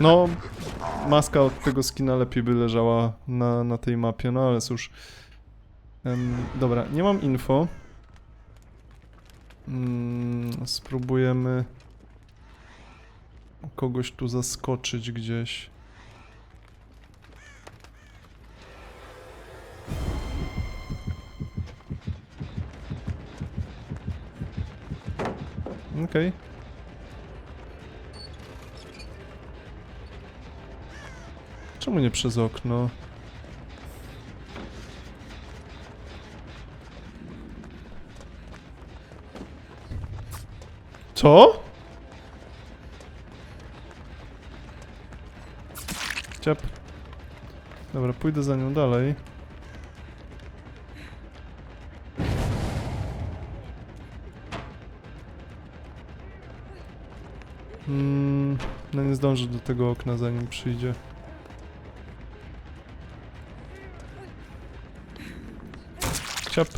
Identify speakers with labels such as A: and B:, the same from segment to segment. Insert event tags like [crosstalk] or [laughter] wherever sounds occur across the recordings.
A: No, maska od tego skina lepiej by leżała na, na tej mapie, no ale cóż. Em, dobra, nie mam info. Mm, spróbujemy kogoś tu zaskoczyć gdzieś. Okej. Czemu nie przez okno? Co? Ciap. Dobra, pójdę za nią dalej. Mm, no nie zdążę do tego okna zanim przyjdzie. Ciap.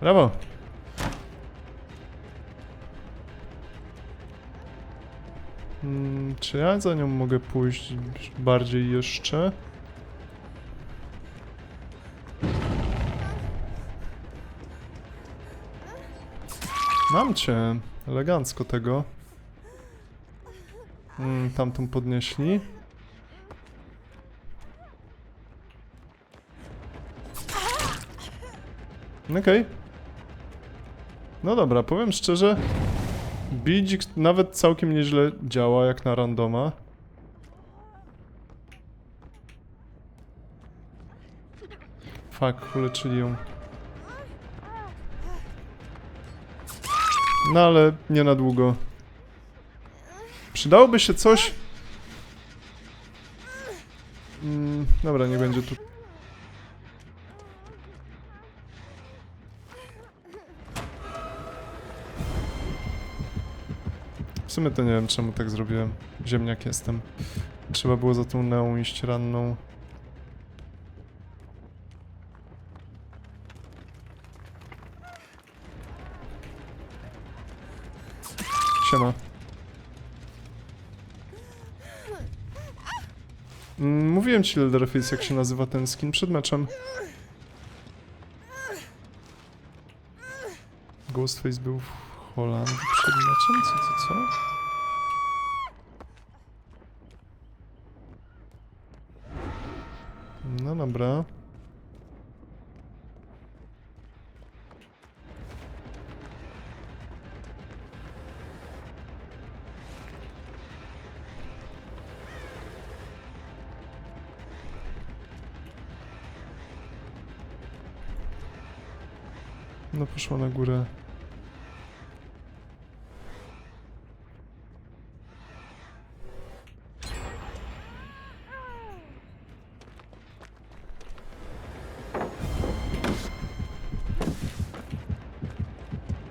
A: Brawo. Mm, czy ja za nią mogę pójść bardziej jeszcze? Mam cię. Elegancko tego. Mm, tamtą podnieśli. Okej. No dobra, powiem szczerze. Bidzik nawet całkiem nieźle działa jak na randoma. Fuck, uleczyli ją. No ale nie na długo. Przydałoby się coś... Mm, dobra, nie będzie tu... W sumie to nie wiem czemu tak zrobiłem. Ziemniak jestem. Trzeba było za tą neą iść ranną. Siema. Mm, Mówiłem ci, Leatherface, jak się nazywa ten skin przed meczem. Ghostface był w Holandii przed meczem? Co, co, co? No dobra. No poszła na górę.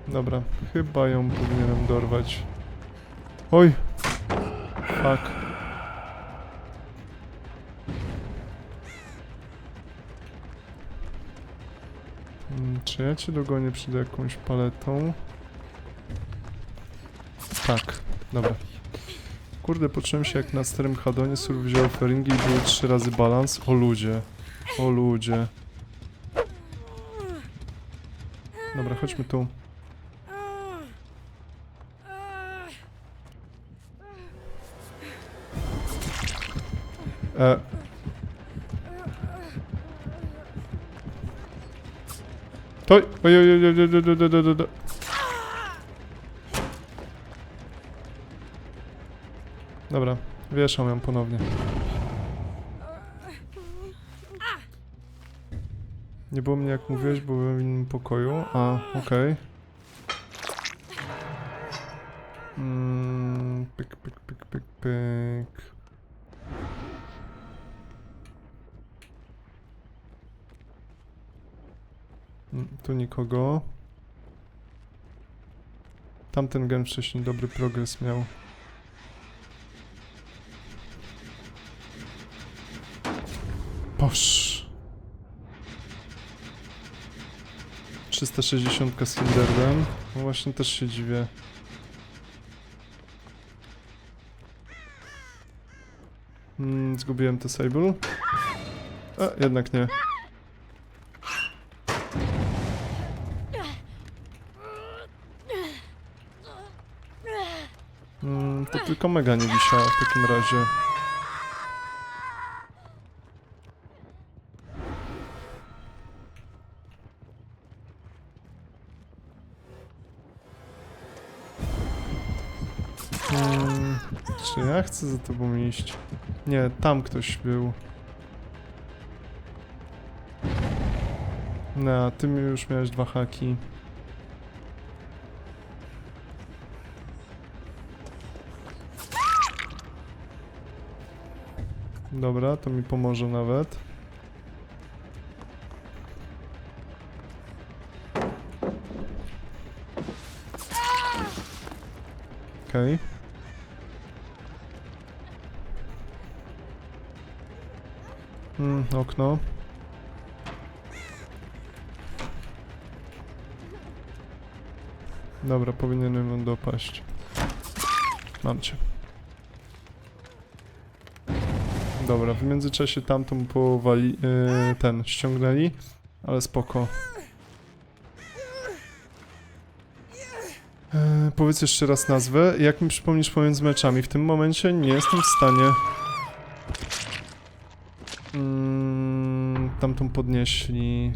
A: Dobra, chyba ją powinienem dorwać. Oj! Fuck. Czy ja cię dogonię przed jakąś paletą? Tak, dobra. Kurde, poczułem się jak na starym Hadonie, sur wziął feringi i były trzy razy balans. O ludzie. O ludzie. Dobra, chodźmy tu. E. To... Oj, oj, oj, oj, oj, oj, oj, oj, oj. Dobra, wieszam ją ponownie. Nie było mnie jak mówiłeś, bo byłem w innym pokoju. A, okej. Mm, pyk, pyk, pyk, pyk, pyk. Tu nikogo. Tamten gen wcześniej dobry progres miał. Boż. 360 z Hinderdem. No właśnie też się dziwię. Mm, zgubiłem te Sable. A, jednak nie. Mm, to tylko mega nie wisiała w takim razie. Mm, czy ja chcę za tobą iść? Nie, tam ktoś był. No, ty już miałeś dwa haki. Dobra, to mi pomoże nawet. Okej. Mm, okno. Dobra, powinienem dopaść. Mam cię. Dobra, w międzyczasie tamtą powali... Yy, ten, ściągnęli. Ale spoko. Yy, powiedz jeszcze raz nazwę. Jak mi przypomnisz pomiędzy meczami? W tym momencie nie jestem w stanie... Mm, tamtą podnieśli.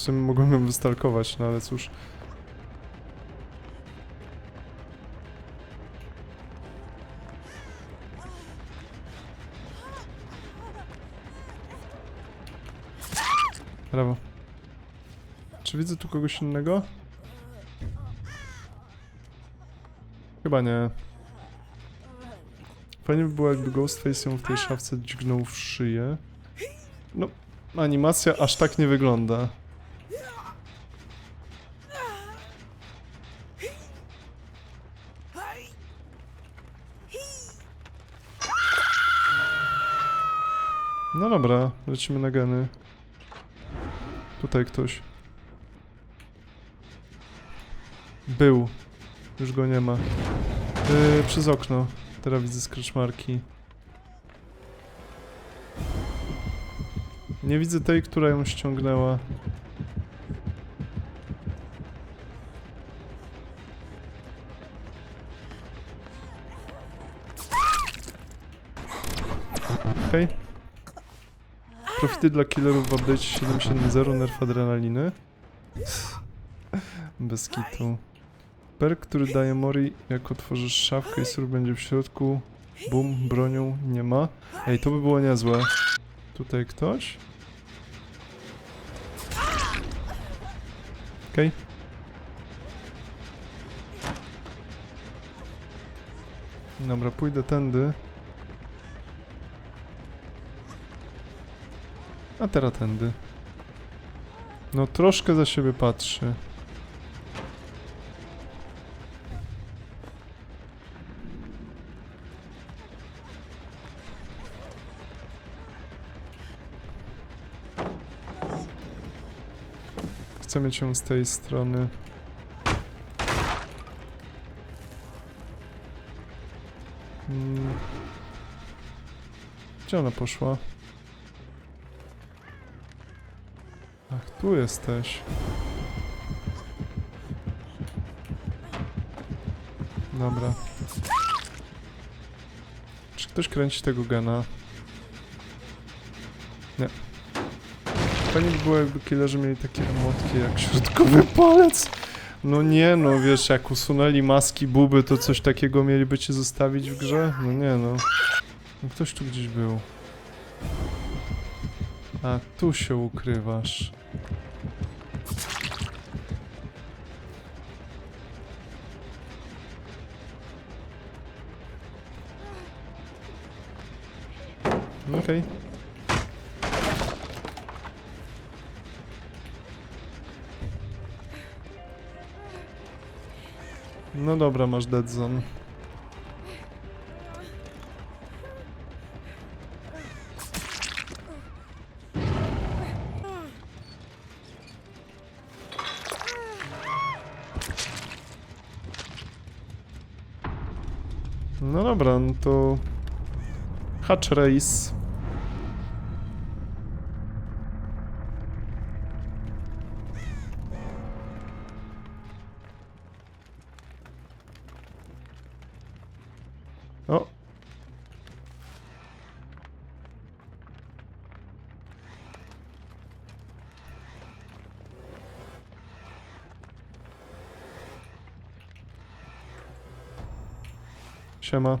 A: W sumie mogłem ją wystalkować, no ale cóż. Brawo. Czy widzę tu kogoś innego? Chyba nie. Fajnie by było, jakby Ghostface ją w tej szafce dźgnął w szyję. No, animacja aż tak nie wygląda. No dobra, lecimy na geny. Tutaj ktoś. Był. Już go nie ma. Yy, przez okno. Teraz widzę skryczmarki. Nie widzę tej, która ją ściągnęła. Okej. Profity dla killerów w update 7.7.0 nerf adrenaliny. Bez kitu. Perk, który daje Mori, jak otworzysz szafkę i sur będzie w środku. Bum, bronią nie ma. Ej, to by było niezłe. Tutaj ktoś? Okej. Dobra, pójdę tędy. A teraz tędy. No troszkę za siebie patrzy. Chcę mieć ją z tej strony. Mm. Gdzie ona poszła? Ach, tu jesteś. Dobra. Czy ktoś kręci tego gena? Nie. Fajnie by było, jakby killerzy mieli takie emotki jak środkowy [laughs] palec. No nie no, wiesz, jak usunęli maski buby, to coś takiego mieliby ci zostawić w grze? No nie no. no ktoś tu gdzieś był. A tu się ukrywasz. Okej. No dobra, masz dead zone. No dobra, no to... Hatch Race. O! Siema.